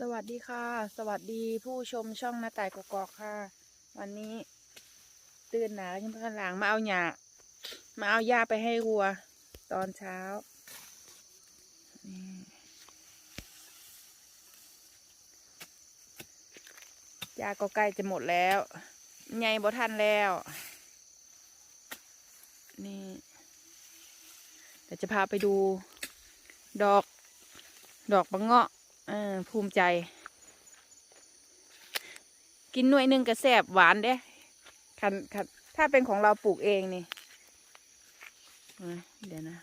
สวัสดีค่ะ สวัสดีผู้ชมช่องหน้าต่ายกอกค่ะ วันนี้ตื่นหนาขึ้นข้างหลังมาเอาหญ้ามาเอาหญ้าไปให้วัว ตอนเช้าหญ้าก็ใกล้จะหมดแล้วใหญ่บ่ทันแล้ว นี่เดี๋ยวจะพาไปดู ดอก ดอกบะเงาะ เออภูมิใจ กินหน่วยหนึ่งกระแสบหวานเด้คันคันถ้าเป็นของเราปลูกเองนี่เอ้ยเดี๋ยวนะ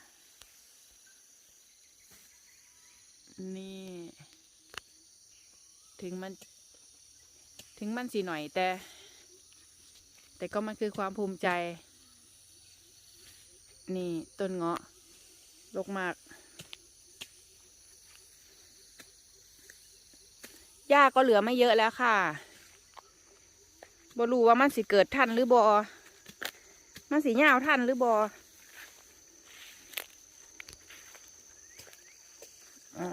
นี่ ถึงมัน ถึงมันสีหน่อยแต่ แต่ก็มันคือความภูมิใจ นี่ต้นเงาะลกมาก หญ้าก็เหลือไม่เยอะแล้วค่ะบรู้ว่ามันสิเกิดทันหรือบอมันสิยาทันหรือบออ๋อ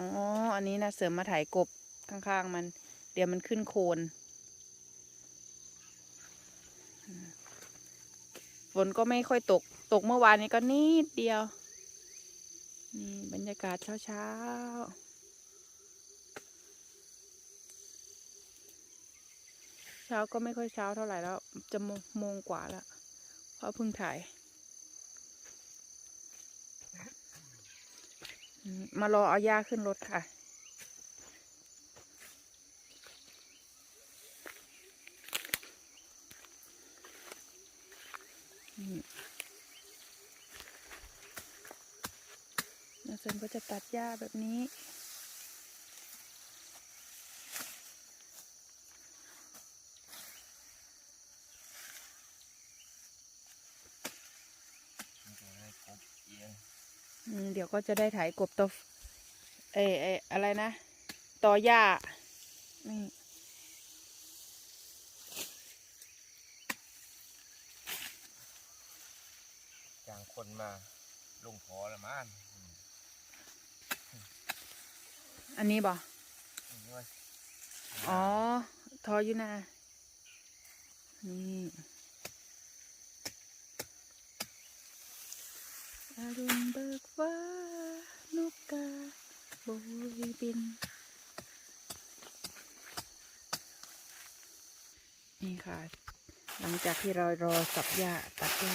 อันนี้นะเสริมมาถ่ายกบข้างๆมัน เดี๋ยวมันขึ้นโคน ฝนก็ไม่ค่อยตก ตกเมื่อวานนี้ก็นิดเดียว นี่บรรยากาศเช้าๆ เช้าก็ไม่ค่อยเช้าเท่าไหร่แล้ว จะโมงกว่าแล้วเพราะเพิ่งถ่าย มารอเอาย่าขึ้นรถค่ะอืมนาเซนก็จะตัดหญ้าแบบนี้ อืม เดี๋ยวก็จะได้ถ่ายกบตัวเอเออะไรนะตอหญ้านี่จ้างคนมาลงขอละมันอันนี้บ่นี่ว่าอ๋อ ทออยู่นานี่ อรุณเบิกฟ้านกกาโบยบิน นี่ค่ะ หลังจากที่เรารอสับหญ้าตัดหญ้า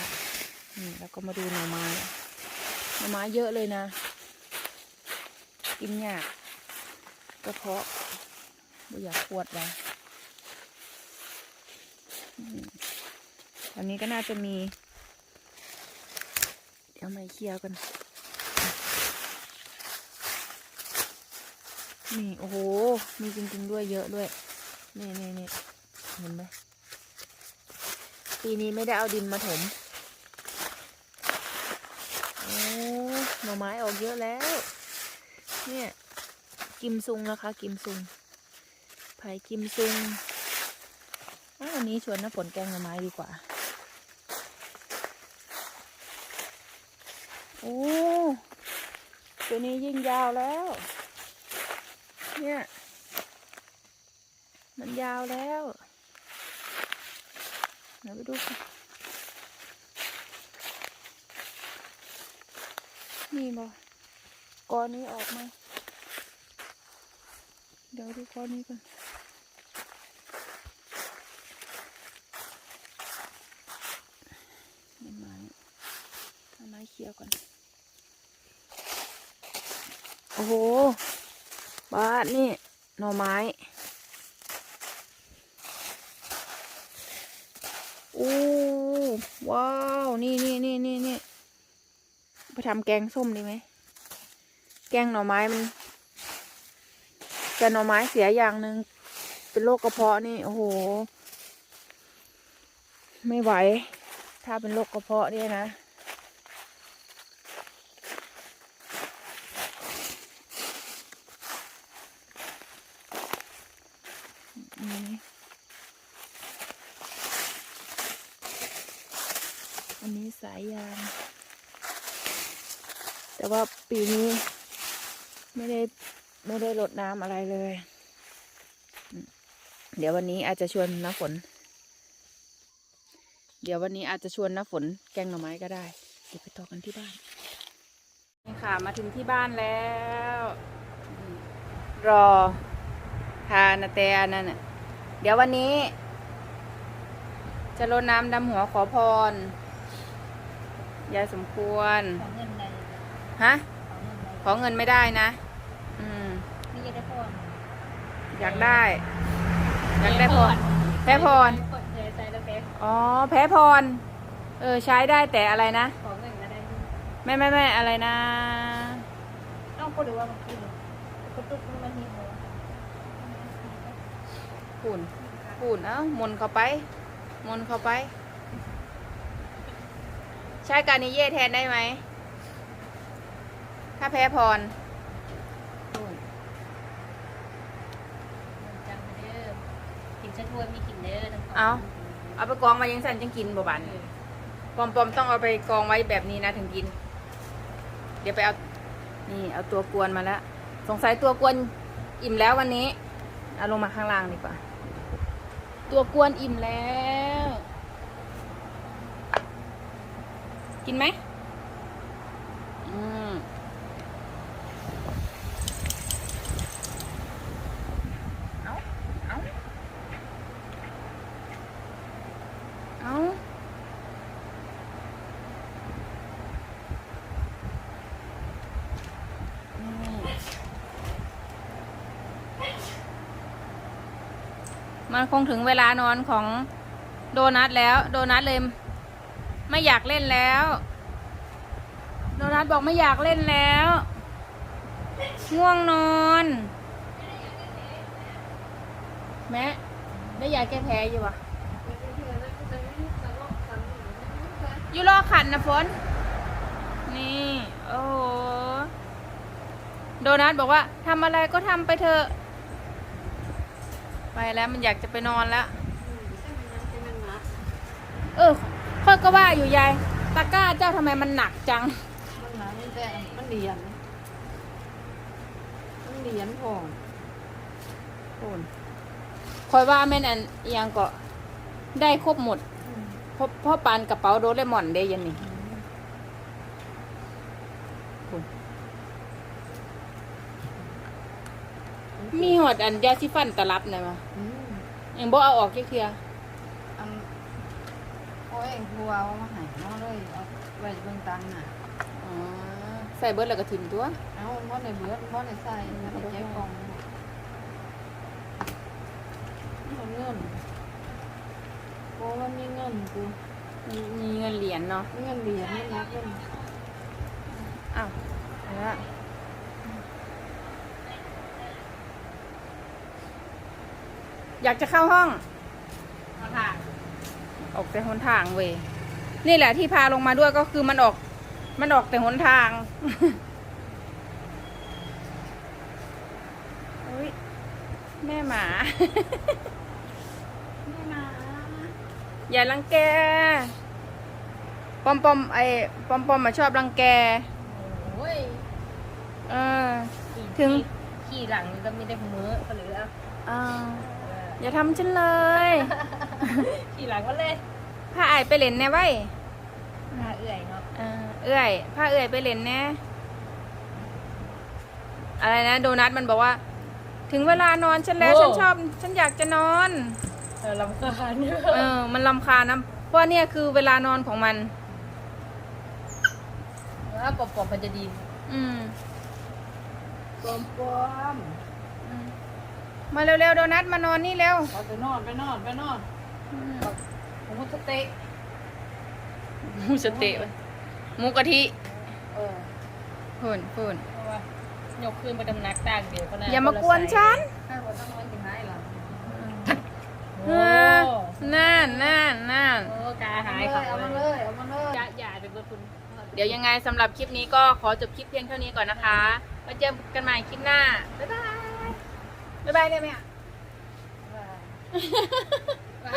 นี่แล้วก็มาดูหน่อไม้หน่อไม้เยอะเลยนะ กินยากกระเพาะไม่อยากปวดเลยตอนนี้ก็น่าจะมี เดี๋ยวไม่เคลียร์กันนี่โอ้โห มีจริง ๆ ด้วยเยอะด้วย นี่นี่นี่เห็นไหมปีนี้ไม่ได้เอาดินมาถม โอ้หน่อไม้ออกเยอะแล้ว เนี่ย กิมซุงนะคะ กิมซุงไผ่กิมซุงวันนี้ชวนน้ำฝนแกงหน่อไม้ดีกว่า โอ้ตัวนี้ยิ่งยาวแล้ว เนี่ย มันยาวแล้วเดี๋ยวไปดูค่ะนี่บกอนี้ออกไหมเดี๋ยวดูก้อนนี้ก่อนไม้เอาไม้เคี่ยวก่อน โอ้โหบ้านนี่ หน่อไม้ โอ้ ว้าว นี่นี่นี่นี่นี่ไปทำแกงส้มดีไหม แกงหน่อไม้มันแต่หน่อไม้เสียอย่างหนึ่งเป็นโรคกระเพาะนี่ โอ้โห ไม่ไหว ถ้าเป็นโรคกระเพาะเนี่ยนะ อืมอันนี้สายยาง แต่ว่าปีนี้ไม่ได้ไม่ได้รดน้ำอะไรเลย เดี๋ยววันนี้อาจจะชวนน้าฝน เดี๋ยววันนี้อาจจะชวนน้าฝนแกงหน่อไม้ก็ได้เดี๋ยวไปต่อกันที่บ้านนี่ค่ะมาถึงที่บ้านแล้ว รอทานาเตอันนั่นเดี๋ยววันนี้ จะรดน้ำดำหัวขอพรยายสมควรขอเงินใด ฮะของเงินใดขอเงินไม่ได้นะ อืมนี่จะได้พรอยากได้ อยากได้พรแพ้พรเดี๋ยวใส่แล้วแพ้อ๋อ แพ้พร เออ ใช้ได้แต่อะไรนะ ของเงินก็ได้ไม่ไม่ไม่อะไรนะต้องพูดดูว่ามันคือกุ๊กตุ๊กมันมีหัวปุ่นปุ่นเอ้าหมุนเข้าไปหมุนเข้าไป ใช้การนิเย่แทนได้ไหม ถ้าแพ้พรปุ่นจังเด้อกินชะทวนมีกินเด้อทั้งเอาเอาไปกองมายังสั่นจังกินบ่บันปอมปอมต้องเอาไปกองไว้แบบนี้นะถึงกิน เดี๋ยวไปเอานี่เอาตัวกวนมาแล้วสงสัยตัวกวนอิ่มแล้ววันนี้เอาลงมาข้างล่างดีกว่า ตัวกวนอิ่มแล้ว กินไหมอืมเอาเอาเอานี่ มันคงถึงเวลานอนของโดนัทแล้ว โดนัทเลยไม่อยากเล่นแล้ว โดนัทบอกไม่อยากเล่นแล้วง่วงนอน แม่ได้ยาแก้แพ้อยู่วะอยู่รอขันนะฝนนี่ โอ้โห โดนัทบอกว่าทำอะไรก็ทำไปเถอะ ไปแล้วมันอยากจะไปนอนแล้ว เออค่อยก็ว่าอยู่ยาย ตะกร้าเจ้าทำไมมันหนักจัง มันหนาไม่แต่มันเหรียญมันเหรียญพองคุณคอยว่าแม่นอันเอียงก็ได้ครบหมดเพราะเพราะปานกระเป๋าโดเรมอนเดยันนี่คุณ มีหอดอันยาซิฟันตลับนะมาอืมยังบ่เอาออกเทียอันโอ้ยบัวเอามาใหายมาเลยเอาไว้เบิ่งตังค์น่ะ อ๋อใส่เบิร์ดแล้วก็ทิมตัว เอาบ่ในเบิดบ่ในใส่มันในแจกกล่องมันเงินโอ้มันมีเงินกูมีมีเงินเหรียญเนาะ มีเงินเหรียญไม่นับเงิน อ้าวเอาละ อยากจะเข้าห้องเอาค่ะออกแต่หนทางเว้ยนี่แหละที่พาลงมาด้วยก็คือมันออก มันออกแต่หนทางอุ้ยแม่หมาไม่มา อย่ารังแก ปอมปอมไอปอมปอมมาชอบรังแกโอ้ยเออ ถึง ขี่หลังก็ไม่ได้มือก็เหลืออ้าว อย่าทำฉันเลย ขี่หลังก็เลยพาไอายไปเล่นแน่ไว้ยหาเอื่อยเนาะเออเอื้อยพาเอื้อยไปเล่นแน่อะไรนะโดนัทมันบอกว่า ถึงเวลานอนฉันแล้วฉันชอบ ฉันอยากจะนอน เออลำคาญเออ มันลำคาญนะเพราะว่าเนี่ยคือเวลานอนของมันว่าปอบๆมันจะดี อืมปอมปอมอื มมาเร็วๆโดนัทมานอนนี่เร็วเอาไปนอนไปนอนไปนอนอืมผมก็สเต๊ะหมูสะเต๊ะหมูกะทิเออพุ่นพุ่นเพราะว่ายกขึ้นไปดำนักตากเดียวก็น่าอย่ามากวนฉันถ้าว่าต้องมันถึงให้หรอเออน่านน่านน่านโอ้กาหายเขาเอามาเลยเอามาเลยอย่าอย่าเป็นคนคุณเดี๋ยวยังไงสำหรับคลิปนี้ก็ขอจบคลิปเพียงเท่านี้ก่อนนะคะไว้เจอกันใหม่คลิปหน้าบ๊ายบาย บ๊ายบายได้ไหมอะว่าว่า